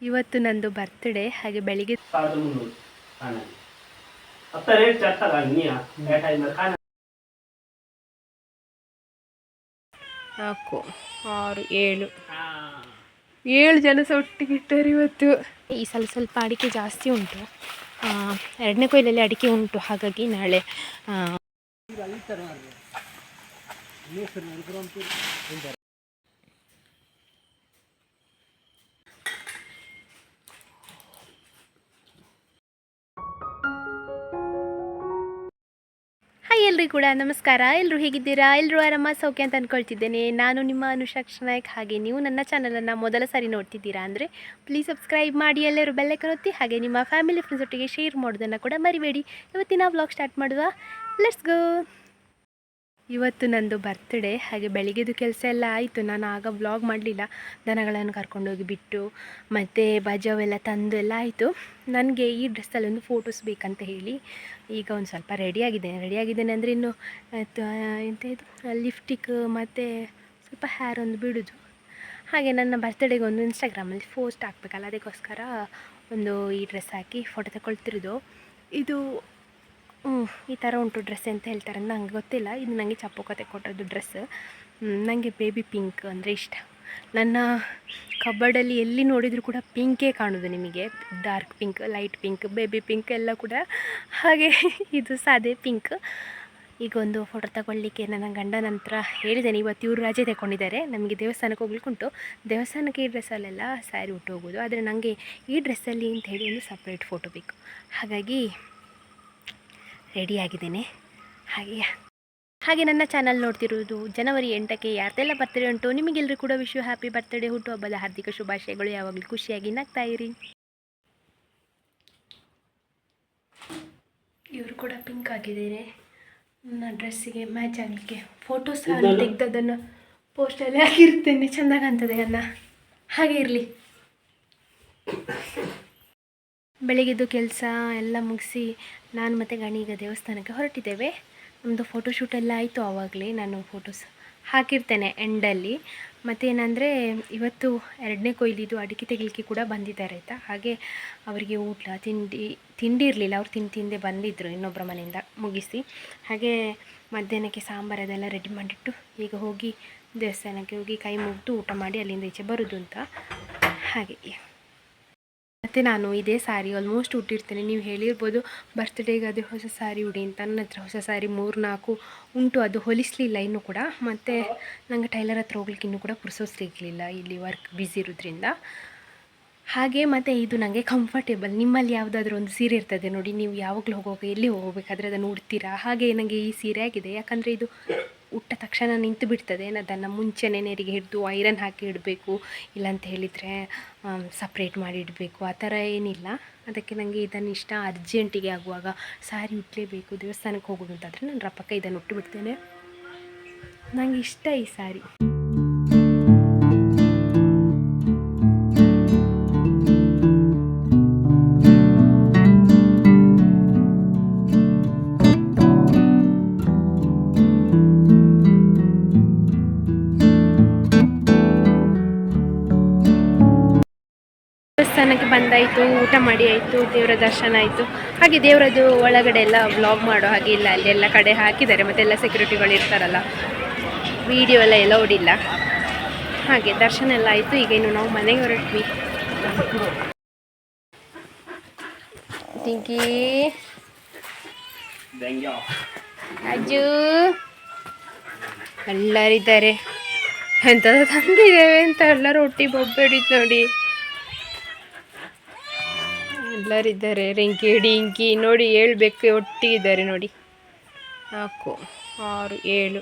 ಇವತ್ತು ನಂದು ಬರ್ತ್ಡೇ ಹಾಗೆ ಬೆಳಿಗ್ಗೆ ನಾಲ್ಕು ಆರು ಏಳು. ಏಳು ಜನ ಸಹ ಒಟ್ಟಿಗೆ ಇಟ್ಟರು ಇವತ್ತು. ಈ ಸಲ ಸ್ವಲ್ಪ ಅಡಿಕೆ ಜಾಸ್ತಿ ಉಂಟು. ಎರಡನೇ ಕೊಯ್ಲಲ್ಲಿ ಅಡಿಕೆ ಉಂಟು ಹಾಗಾಗಿ ನಾಳೆ ಎಲ್ರಿಗೂ ಕೂಡ ನಮಸ್ಕಾರ. ಎಲ್ಲರೂ ಹೇಗಿದ್ದೀರಾ? ಎಲ್ಲರೂ ಆರಾಮ, ಸೌಖ್ಯ ಅಂತ ಅಂದ್ಕೊಳ್ತಿದ್ದೇನೆ ನಾನು ನಿಮ್ಮ ಅನುಷಾಕ್ಷ ನಾಯಕ್ ಹಾಗೆ ನೀವು ನನ್ನ ಚಾನಲನ್ನು ಮೊದಲ ಸಾರಿ ನೋಡ್ತಿದ್ದೀರಾ ಅಂದರೆ ಪ್ಲೀಸ್ ಸಬ್ಸ್ಕ್ರೈಬ್ ಮಾಡಿ ಎಲ್ಲರೂ ಬೆಲ್ಲೈಕನ್ ಒತ್ತಿ, ಹಾಗೆ ನಿಮ್ಮ ಫ್ಯಾಮಿಲಿ ಫ್ರೆಂಡ್ಸ್ ಒಟ್ಟಿಗೆ ಶೇರ್ ಮಾಡೋದನ್ನು ಕೂಡ ಮರಿಬೇಡಿ. ಇವತ್ತಿನ ವ್ಲಾಗ್ ಸ್ಟಾರ್ಟ್ ಮಾಡುವ. ಲೆಟ್ಸ್ ಗೋ ಇವತ್ತು ನಂದು ಬರ್ತ್ಡೇ ಹಾಗೆ ಬೆಳಿಗ್ಗೆದು ಕೆಲಸ ಎಲ್ಲ ಆಯಿತು. ನಾನು ಆಗ ವ್ಲಾಗ್ ಮಾಡಲಿಲ್ಲ. ದನಗಳನ್ನು ಕರ್ಕೊಂಡೋಗಿ ಬಿಟ್ಟು, ಮತ್ತು ಬಜಾವೆಲ್ಲ ತಂದು ಎಲ್ಲ ಆಯಿತು. ನನಗೆ ಈ ಡ್ರೆಸ್ಸಲ್ಲಿ ಒಂದು ಫೋಟೋಸ್ ಬೇಕಂತ ಹೇಳಿ ಈಗ ಒಂದು ಸ್ವಲ್ಪ ರೆಡಿಯಾಗಿದ್ದೇನೆ ರೆಡಿಯಾಗಿದ್ದೇನೆ ಅಂದರೆ ಇನ್ನು ಎಂತ ಇದು ಲಿಫ್ಟಿಕ್ ಮತ್ತು ಸ್ವಲ್ಪ ಹೇರ್ ಒಂದು ಬಿಡೋದು. ಹಾಗೆ ನನ್ನ ಬರ್ತ್ಡೇಗೆ ಒಂದು ಇನ್ಸ್ಟಾಗ್ರಾಮಲ್ಲಿ ಪೋಸ್ಟ್ ಹಾಕ್ಬೇಕಲ್ಲ, ಅದಕ್ಕೋಸ್ಕರ ಒಂದು ಈ ಡ್ರೆಸ್ ಹಾಕಿ ಫೋಟೋ ತಗೊಳ್ತಿರೋದು. ಇದು ಈ ಥರ ಉಂಟು ಡ್ರೆಸ್ ಅಂತ ಹೇಳ್ತಾರೆ. ನಂಗೆ ಗೊತ್ತಿಲ್ಲ. ಇದು ನನಗೆ ಚಪ್ಪಕತೆ ಕೊಟ್ಟದ್ದು ಡ್ರೆಸ್ ನನಗೆ ಬೇಬಿ ಪಿಂಕ್ ಅಂದರೆ ಇಷ್ಟ. ನನ್ನ ಕಬ್ಬಡಲ್ಲಿ ಎಲ್ಲಿ ನೋಡಿದರೂ ಕೂಡ ಪಿಂಕೇ ಕಾಣೋದು ನಿಮಗೆ. Dark pink light pink baby pink ಎಲ್ಲ ಕೂಡ. ಹಾಗೆ ಇದು ಸಾದೆ ಪಿಂಕ್ ಈಗ ಒಂದು ಫೋಟೋ ತಗೊಳ್ಳಿಕ್ಕೆ ನನ್ನ ಗಂಡನ ನಂತರ ಹೇಳಿದ್ದೇನೆ ಇವತ್ತು ಇವರು ರಜೆ ತಗೊಂಡಿದ್ದಾರೆ ನಮಗೆ ದೇವಸ್ಥಾನಕ್ಕೆ ಹೋಗ್ಲಿಕ್ಕೆ ಉಂಟು. ದೇವಸ್ಥಾನಕ್ಕೆ ಈ ಡ್ರೆಸ್ಸಲ್ಲೆಲ್ಲ ಸ್ಯಾರಿ ಉಟ್ಟು ಹೋಗೋದು ಆದರೆ ನನಗೆ ಈ ಡ್ರೆಸ್ಸಲ್ಲಿ ಅಂತ ಹೇಳಿ ಒಂದು ಸಪ್ರೇಟ್ ಫೋಟೋ ಬೇಕು. ಹಾಗಾಗಿ ರೆಡಿಯಾಗಿದ್ದೇನೆ ಹಾಗೆ ಹಾಗೆ ನನ್ನ ಚಾನಲ್ ನೋಡ್ತಿರೋದು ಜನವರಿ ಎಂಟಕ್ಕೆ ಯಾರ್ದೆಲ್ಲ ಬರ್ತಡೇ ಉಂಟು ನಿಮಗೆಲ್ಲರೂ ಕೂಡ ವಿಶ್ವ ಹ್ಯಾಪಿ ಬರ್ತ್ಡೇ ಹುಟ್ಟುಹಬ್ಬದ ಹಾರ್ದಿಕ ಶುಭಾಶಯಗಳು. ಯಾವಾಗಲೂ ಖುಷಿಯಾಗಿ ನಗ್ತಾ ಇರಿ ಇವರು ಕೂಡ ಪಿಂಕ್ ಆಗಿದ್ದೇನೆ ನನ್ನ ಡ್ರೆಸ್ಸಿಗೆ ಮ್ಯಾಚ್ ಆಗಲಿಕ್ಕೆ ಫೋಟೋಸ್ ತೆಗೆದದನ್ನು ಪೋಸ್ಟಲ್ಲಿ ಹಾಕಿರ್ತೇನೆ ಚೆಂದ ಕಾಣ್ತದೆ ಅನ್ನ ಹಾಗೆ ಇರಲಿ. ಬೆಳಿಗ್ಗೆದ್ದು ಕೆಲಸ ಎಲ್ಲ ಮುಗಿಸಿ ನಾನು ಮತ್ತು ಗಣಿ ಈಗ ದೇವಸ್ಥಾನಕ್ಕೆ ಹೊರಟಿದ್ದೇವೆ. ನಮ್ಮದು ಫೋಟೋಶೂಟ್ ಎಲ್ಲ ಆಯಿತು ಆವಾಗಲೇ. ನಾನು ಫೋಟೋಸ್ ಹಾಕಿರ್ತೇನೆ ಎಂಡಲ್ಲಿ ಮತ್ತೇನಂದರೆ ಇವತ್ತು ಎರಡನೇ ಕೊಯ್ಲಿದು ಅಡಿಕೆ ತೆಗಿಲಿಕ್ಕೆ ಕೂಡ ಬಂದಿದ್ದಾರೆ ಆಯಿತಾ? ಹಾಗೆ ಅವರಿಗೆ ಊಟ, ತಿಂಡಿ ತಿಂಡಿ ಇರಲಿಲ್ಲ. ಅವ್ರು ತಿಂದು ತಿಂದೆ ಬಂದಿದ್ದರು ಇನ್ನೊಬ್ಬರ ಮನೆಯಿಂದ ಮುಗಿಸಿ. ಹಾಗೆ ಮಧ್ಯಾಹ್ನಕ್ಕೆ ಸಾಂಬಾರು ಅದೆಲ್ಲ ರೆಡಿ ಮಾಡಿಟ್ಟು ಈಗ ಹೋಗಿ ದೇವಸ್ಥಾನಕ್ಕೆ ಹೋಗಿ ಕೈ ಮುಗಿದು ಊಟ ಮಾಡಿ ಅಲ್ಲಿಂದ ಈಚೆ ಬರೋದು ಅಂತ ಹಾಗೆ. ಮತ್ತು ನಾನು ಇದೇ ಸ್ಯಾರಿ ಆಲ್ಮೋಸ್ಟ್ ಉಟ್ಟಿರ್ತೇನೆ. ನೀವು ಹೇಳಿರ್ಬೋದು ಬರ್ತ್ಡೇಗೆ ಅದೇ ಹೊಸ ಸ್ಯಾರಿ ಉಡಿ ಅಂತ, ನನ್ನ ಹತ್ರ ಹೊಸ ಸ್ಯಾರಿ ಮೂರು ನಾಲ್ಕು ಉಂಟು. ಅದು ಹೊಲಿಸಲಿಲ್ಲ ಇನ್ನೂ ಕೂಡ. ಮತ್ತು ನನಗೆ ಟೈಲರ್ ಹತ್ರ ಹೋಗ್ಲಿಕ್ಕೆ ಇನ್ನೂ ಕೂಡ ಪುರ್ಸೋದು ಸಿಗಲಿಲ್ಲ ಇಲ್ಲಿ ವರ್ಕ್ ಬ್ಯುಸಿ ಇರೋದ್ರಿಂದ. ಹಾಗೆ ಮತ್ತು ಇದು ನನಗೆ ಕಂಫರ್ಟೇಬಲ್ ನಿಮ್ಮಲ್ಲಿ ಯಾವುದಾದ್ರೂ ಒಂದು ಸೀರೆ ಇರ್ತದೆ ನೋಡಿ, ನೀವು ಯಾವಾಗಲೂ ಹೋಗುವಾಗ ಎಲ್ಲಿ ಹೋಗಬೇಕಾದ್ರೆ ಅದನ್ನು ಉಡ್ತೀರಾ? ಹಾಗೆ ನನಗೆ ಈ ಸೀರೆ ಆಗಿದೆ. ಯಾಕಂದರೆ ಇದು ಉಟ್ಟ ತಕ್ಷಣ ನಿಂತು ಬಿಡ್ತದೆ. ನಾನು ಅದನ್ನು ಮುಂಚೆನೇ ನೀರಿಗೆ ಹಿಡಿದು ಐರನ್ ಹಾಕಿ ಇಡಬೇಕು. ಇಲ್ಲಂತ ಹೇಳಿದರೆ ಸಪ್ರೇಟ್ ಮಾಡಿ ಇಡಬೇಕು. ಆ ಥರ ಏನಿಲ್ಲ. ಅದಕ್ಕೆ ನನಗೆ ಇದನ್ನು ಇಷ್ಟ. ಅರ್ಜೆಂಟಿಗೆ ಆಗುವಾಗ ಸಾರಿ ಉಟ್ಟಲೇಬೇಕು ದೇವಸ್ಥಾನಕ್ಕೆ ಹೋಗೋದು ಅಂತಾದರೆ ನಾನು ರಪ್ಪಕ್ಕ ಇದನ್ನು ಉಟ್ಟು ಬಿಡ್ತೇನೆ ನನಗೆ ಇಷ್ಟ ಈ ಸಾರಿ. ದೇವಸ್ಥಾನಕ್ಕೆ ಬಂದಾಯಿತು ಊಟ ಮಾಡಿ ಆಯಿತು ದೇವರ ದರ್ಶನ ಆಯಿತು. ಹಾಗೆ ದೇವರದ್ದು ಒಳಗಡೆ ಎಲ್ಲ ವ್ಲಾಗ್ ಮಾಡೋ ಹಾಗೆ ಇಲ್ಲ ಅಲ್ಲಿ ಎಲ್ಲ ಕಡೆ ಹಾಕಿದ್ದಾರೆ ಮತ್ತೆಲ್ಲ ಸೆಕ್ಯೂರಿಟಿಗಳು ಇರ್ತಾರಲ್ಲ. ವಿಡಿಯೋ ಎಲ್ಲ ಎಲ್ಲ ಓಡಿಲ್ಲ ಹಾಗೆ ದರ್ಶನ ಎಲ್ಲ ಆಯಿತು ಈಗ ಇನ್ನು ನಾವು ಮನೆಗೆ ಹೊರಟ್ವಿ. ಟಿಂಕಿ. ಅಜ್ಜು ಎಲ್ಲರಿದ್ದಾರೆ. ಎಂಥದ್ದು ತಂದಿದ್ದೇವೆ ಅಂತ ಎಲ್ಲರೂ ಒಟ್ಟಿ ಬೊಬ್ಬೆಡಿತು ನೋಡಿ. ಎಲ್ಲರಿದ್ದಾರೆ. ರಿಂಕಿ, ಡಿಂಕಿ, ನೋಡಿ ಏಳು ಬೆಕ್ಕು ಒಟ್ಟಿಗಿದ್ದಾರೆ ನೋಡಿ. ನಾಲ್ಕು, ಆರು, ಏಳು.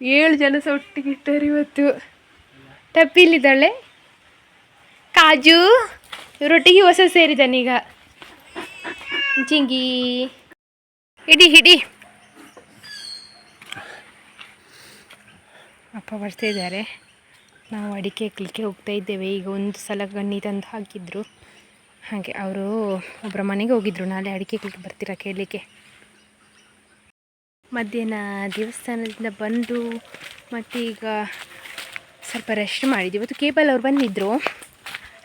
ಏಳು ಜನ ಸಹ ಒಟ್ಟಿಗೆ ಇದ್ದಾರೆ ಇವತ್ತು ಟಪ್ಪಿಲಿದ್ದಾಳೆ ಕಾಜು ಇವರೊಟ್ಟಿಗೆ ಹೊಸ ಸೇರಿದ್ದಾನೀಗ ಜಿಂಗಿ. ಹಿಡಿ ಹಿಡಿ ಅಪ್ಪ ಬರ್ತಾ ಇದ್ದಾರೆ. ನಾವು ಅಡಿಕೆ ಕ್ಲಿಕ್ಕೆ ಹೋಗ್ತಾ ಇದ್ದೇವೆ. ಈಗ ಒಂದು ಸಲ ಗಣ್ಣಿ ತಂದು ಹಾಕಿದ್ರು. ಹಾಗೆ ಅವರು ಒಬ್ಬರ ಮನೆಗೆ ಹೋಗಿದ್ರು. ನಾಳೆ ಅಡಿಕೆ ಕೇಳಿ ಬರ್ತೀರಾ ಕೇಳಲಿಕ್ಕೆ? ಮಧ್ಯಾಹ್ನ ದೇವಸ್ಥಾನದಿಂದ ಬಂದು ಮತ್ತೀಗ ಸ್ವಲ್ಪ ರೆಸ್ಟ್ ಮಾಡಿದ್ವಿ. ಇವತ್ತು ಕೇಬಲ್ ಅವ್ರು ಬಂದಿದ್ದರು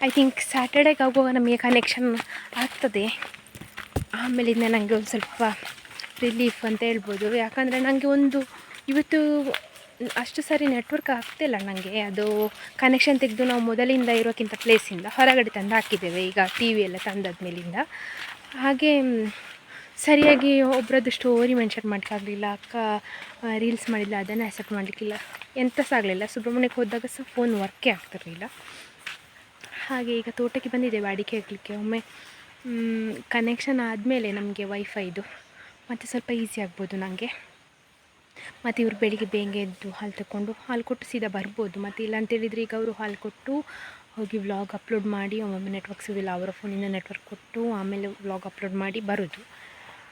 ಐ ಥಿಂಕ್ ಸ್ಯಾಟರ್ಡೇಗೆ ಆಗುವಾಗ ನಮಗೆ ಕನೆಕ್ಷನ್ ಆಗ್ತದೆ. ಆಮೇಲಿಂದ ನನಗೆ ಒಂದು ಸ್ವಲ್ಪ ರಿಲೀಫ್ ಅಂತ ಹೇಳ್ಬೋದು. ಯಾಕಂದರೆ ನನಗೆ ಒಂದು ಇವತ್ತು ಅಷ್ಟು ಸರಿ ನೆಟ್ವರ್ಕ್ ಆಗ್ತಿಲ್ಲ ನನಗೆ ಅದು ಕನೆಕ್ಷನ್ ತೆಗೆದು ನಾವು ಮೊದಲಿಂದ ಇರೋಕ್ಕಿಂತ ಪ್ಲೇಸಿಂದ ಹೊರಗಡೆ ತಂದು ಹಾಕಿದ್ದೇವೆ. ಈಗ ಟಿ ವಿ ಎಲ್ಲ ತಂದಾದ ಮೇಲಿಂದ. ಹಾಗೆ ಸರಿಯಾಗಿ ಒಬ್ಬರದ್ದು ಸ್ಟೋರಿ ಮೆನ್ಷನ್ ಮಾಡೋಕ್ಕಾಗಲಿಲ್ಲ ಅಕ್ಕ ರೀಲ್ಸ್ ಮಾಡಿಲ್ಲ, ಅದನ್ನು ಆ್ಯಕ್ಸೆಪ್ಟ್ ಮಾಡಲಿಕ್ಕಿಲ್ಲ. ಎಂಥ ಸಹ ಆಗಲಿಲ್ಲ. ಸುಬ್ರಹ್ಮಣ್ಯಕ್ಕೆ ಹೋದಾಗ ಸಹ ಫೋನ್ ವರ್ಕೇ ಆಗ್ತಿರಲಿಲ್ಲ. ಹಾಗೆ ಈಗ ತೋಟಕ್ಕೆ ಬಂದಿದ್ದೇವೆ, ಅಡಿಕೆ ಹಾಕಲಿಕ್ಕೆ. ಒಮ್ಮೆ ಕನೆಕ್ಷನ್ ಆದಮೇಲೆ ನಮಗೆ ವೈಫೈದು ಮತ್ತು ಸ್ವಲ್ಪ ಈಸಿ ಆಗ್ಬೋದು ನನಗೆ ಮತ್ತು ಇವರು ಬೆಳಿಗ್ಗೆ ಬೇಗ ಎದ್ದು ಹಾಲು ತಗೊಂಡು ಹಾಲು ಕೊಟ್ಟು ಸೀದಾ ಬರ್ಬೋದು. ಮತ್ತು ಇಲ್ಲ ಅಂತೇಳಿದರೆ ಈಗ ಅವರು ಹಾಲು ಕೊಟ್ಟು ಹೋಗಿ ವ್ಲಾಗ್ ಅಪ್ಲೋಡ್ ಮಾಡಿ ಒಮ್ಮೊಮ್ಮೆ ನೆಟ್ವರ್ಕ್ ಸಿಗೋದಿಲ್ಲ ಅವರ ಫೋನಿಂದ ನೆಟ್ವರ್ಕ್ ಕೊಟ್ಟು ಆಮೇಲೆ ವ್ಲಾಗ್ ಅಪ್ಲೋಡ್ ಮಾಡಿ ಬರೋದು.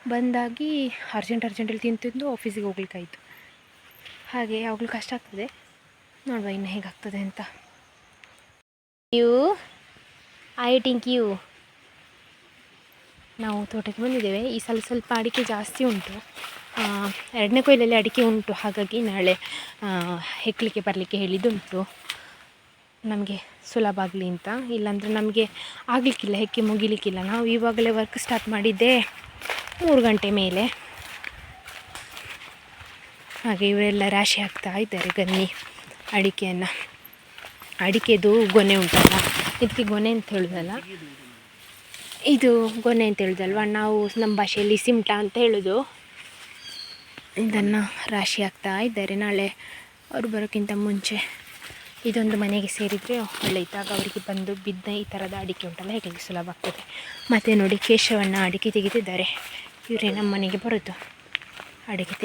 ಬಂದಾಗಿ ಅರ್ಜೆಂಟ್ ಅರ್ಜೆಂಟಲ್ಲಿ ತಿಂತಿದ್ದು ತಿಂದು ಆಫೀಸಿಗೆ ಹೋಗ್ಲಿಕ್ಕಾಯಿತು. ಹಾಗೆ ಯಾವಾಗಲೂ ಕಷ್ಟ ಆಗ್ತದೆ. ನೋಡುವ ಇನ್ನು ಹೇಗಾಗ್ತದೆ ಅಂತ. ಯು ಐ ಟಿಂಕ್ ಯು ನಾವು ತೋಟಕ್ಕೆ ಬಂದಿದ್ದೇವೆ. ಈ ಸಲ ಸ್ವಲ್ಪ ಅಡಿಕೆ ಜಾಸ್ತಿ ಉಂಟು. ಎರಡನೇ ಕೊಯ್ಲಲ್ಲಿ ಅಡಿಕೆ ಉಂಟು. ಹಾಗಾಗಿ ನಾಳೆ ಹೆಕ್ಕಲಿಕ್ಕೆ ಬರಲಿಕ್ಕೆ ಹೇಳಿದ್ದುಂಟು. ನಮಗೆ ಸುಲಭ ಆಗಲಿ ಅಂತ. ಇಲ್ಲಾಂದರೆ ನಮಗೆ ಆಗಲಿಕ್ಕಿಲ್ಲ, ಹೆಕ್ಕಿ ಮುಗಿಲಿಕ್ಕಿಲ್ಲ. ನಾವು ಇವಾಗಲೇ ವರ್ಕ್ ಸ್ಟಾರ್ಟ್ ಮಾಡಿದ್ದೆ ಮೂರು ಗಂಟೆ ಮೇಲೆ. ಹಾಗೆ ಇವರೆಲ್ಲ ರಾಶಿ ಹಾಕ್ತಾ ಇದ್ದಾರೆ ಗನ್ನಿ ಅಡಿಕೆಯನ್ನು. ಅಡಿಕೆದು ಗೊನೆ ಉಂಟಲ್ಲ ಇದಕ್ಕೆ ಗೊನೆ ಅಂತ ಹೇಳೋದಲ್ಲ? ಇದು ಗೊನೆ ಅಂತ ಹೇಳೋದಲ್ವ? ನಾವು ನಮ್ಮ ಭಾಷೆಯಲ್ಲಿ ಸಿಮ್ಟ ಅಂತ ಹೇಳೋದು. ಇದನ್ನು ರಾಶಿ ಹಾಕ್ತಾ ಇದ್ದಾರೆ. ನಾಳೆ ಅವರು ಬರೋಕ್ಕಿಂತ ಮುಂಚೆ ಇದೊಂದು ಮನೆಗೆ ಸೇರಿದರೆ ಒಳ್ಳೆಯಿದ್ದಾಗ ಅವರಿಗೆ ಬಂದು ಬಿದ್ದ ಈ ಥರದ ಅಡಿಕೆ ಉಂಟಲ್ಲ ಹೇಗೆ ಸುಲಭ ಆಗ್ತದೆ. ಮತ್ತು ನೋಡಿ ಕೇಶವನ್ನು ಅಡಿಕೆ ತೆಗೆದಿದ್ದಾರೆ. ಇವರೇ ನಮ್ಮ ಮನೆಗೆ ಬರೋದು ಅಡಿಕೆ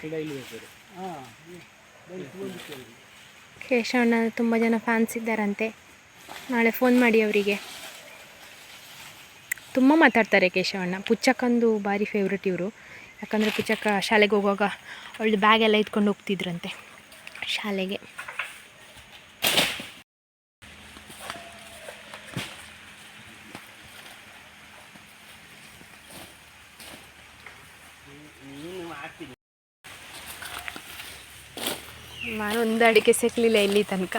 ತೆಗಿಲಿಕ್ಕೆ ಕೇಶವಣ್ಣ ತುಂಬ ಜನ ಫ್ಯಾನ್ಸ್ ಇದ್ದಾರಂತೆ. ನಾಳೆ ಫೋನ್ ಮಾಡಿ ಅವರಿಗೆ. ತುಂಬ ಮಾತಾಡ್ತಾರೆ ಕೇಶವಣ್ಣ ಪುಚ್ಚಕ್ಕಂದು ಭಾರಿ ಫೇವ್ರೆಟ್ ಇವರು. ಯಾಕಂದರೆ ಪುಚ್ಚಕ್ಕ ಶಾಲೆಗೆ ಹೋಗುವಾಗ ಅವಳು ಬ್ಯಾಗ್ ಎಲ್ಲ ಇಟ್ಕೊಂಡು ಹೋಗ್ತಿದ್ರಂತೆ. ಶಾಲೆಗೆ. ನಾನು ಒಂದು ಅಡಿಕೆ ಸಿಕ್ಕಲಿಲ್ಲ ಇಲ್ಲಿ ತನಕ.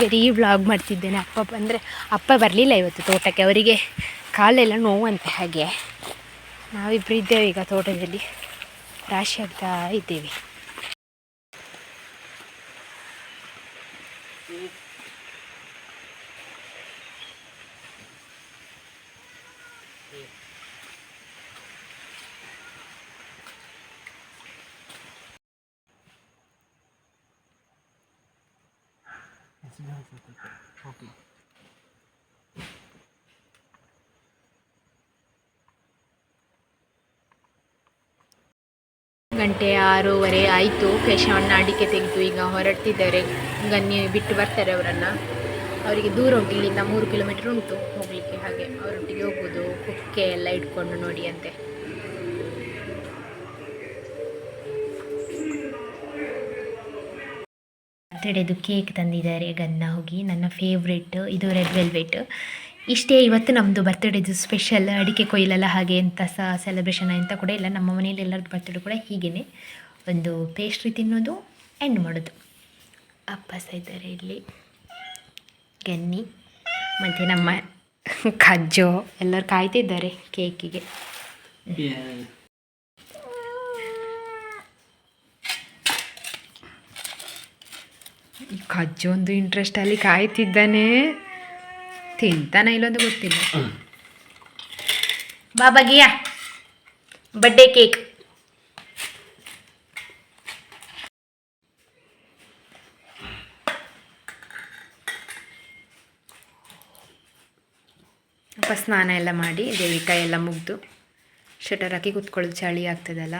ಬರೀ ಬ್ಲಾಗ್ ಮಾಡ್ತಿದ್ದೇನೆ ಅಪ್ಪ ಬಂದರೆ. ಅಪ್ಪ ಬರಲಿಲ್ಲ ಇವತ್ತು ತೋಟಕ್ಕೆ, ಅವರಿಗೆ ಕಾಲೆಲ್ಲ ನೋವಂತೆ ಹಾಗೆ. ನಾವಿಬ್ಬರು ಇದ್ದೇವೆ ಈಗ ತೋಟದಲ್ಲಿ. ರಾಶಿ ಆಗ್ತಾ ಇದ್ದೇವೆ. ಗಂಟೆ ಆರೂವರೆ ಆಯಿತು. ಕೇಶವಣ್ಣ ಅಡಿಕೆ ತೆಗೆದು ಈಗ ಹೊರಟಿದ್ದಾರೆ ಗನ್ನಿ ಬಿಟ್ಟು ಬರ್ತಾರೆ ಅವರನ್ನು. ಅವರಿಗೆ ದೂರ ಹೋಗಿ ಇಲ್ಲಿಂದ ಮೂರು ಕಿಲೋಮೀಟರ್ ಉಂಟು. ಹೋಗಲಿಕ್ಕೆ ಹಾಗೆ. ಅವರೊಟ್ಟಿಗೆ ಹೋಗೋದು ಕುಕ್ಕೆ ಎಲ್ಲ ಇಟ್ಕೊಂಡು ನೋಡಿ ಅಂತೆ. ಬರ್ತಡೇದು ಕೇಕ್ ತಂದಿದ್ದಾರೆ ಗನ್ನ ಹೋಗಿ. ನನ್ನ ಫೇವ್ರೆಟ್ ಇದು ರೆಡ್ ವೆಲ್ವೆಟ್ ಇಷ್ಟೇ ಇವತ್ತು ನಮ್ಮದು ಬರ್ತ್ಡೇದು ಸ್ಪೆಷಲ್ ಅಡಿಕೆ ಕೊಯ್ಲೆಲ್ಲ ಹಾಗೆ ಅಂತ ಸಹ ಸೆಲೆಬ್ರೇಷನ್ ಅಂತ ಕೂಡ ಇಲ್ಲ. ನಮ್ಮ ಮನೆಯಲ್ಲಿ ಎಲ್ಲರದ್ದು ಬರ್ತ್ಡೇ ಕೂಡ ಹೀಗೇ ಒಂದು ಪೇಸ್ಟ್ರಿ ತಿನ್ನೋದು ಎಂಡ್ ಮಾಡೋದು. ಅಪ್ಪ ಸಹ ಇದ್ದಾರೆ ಇಲ್ಲಿ. ಗನ್ನಿ, ಮತ್ತು ನಮ್ಮ ಕಜ್ಜೋ ಎಲ್ಲರೂ ಕಾಯ್ತಿದ್ದಾರೆ ಕೇಕಿಗೆ ಈ ಕಜ್ಜೋ ಒಂದು ಇಂಟ್ರೆಸ್ಟಲ್ಲಿ ಕಾಯ್ತಿದ್ದಾನೆ. ತಿಂತಾನ ಇಲ್ಲೊಂದು ಗೊತ್ತಿಲ್ಲ. ಬಾಬಾ ಗಿಯಾ. ಬರ್ಡೇ ಕೇಕ್ ಸ್ನಾನ ಎಲ್ಲ ಮಾಡಿ ದೇವಿಕಾಯಿ ಎಲ್ಲ ಮುಗ್ದು ಶಟರ್ ಹಾಕಿ ಕುತ್ಕೊಳ್ಳೋದು, ಚಳಿ ಆಗ್ತದಲ್ಲ.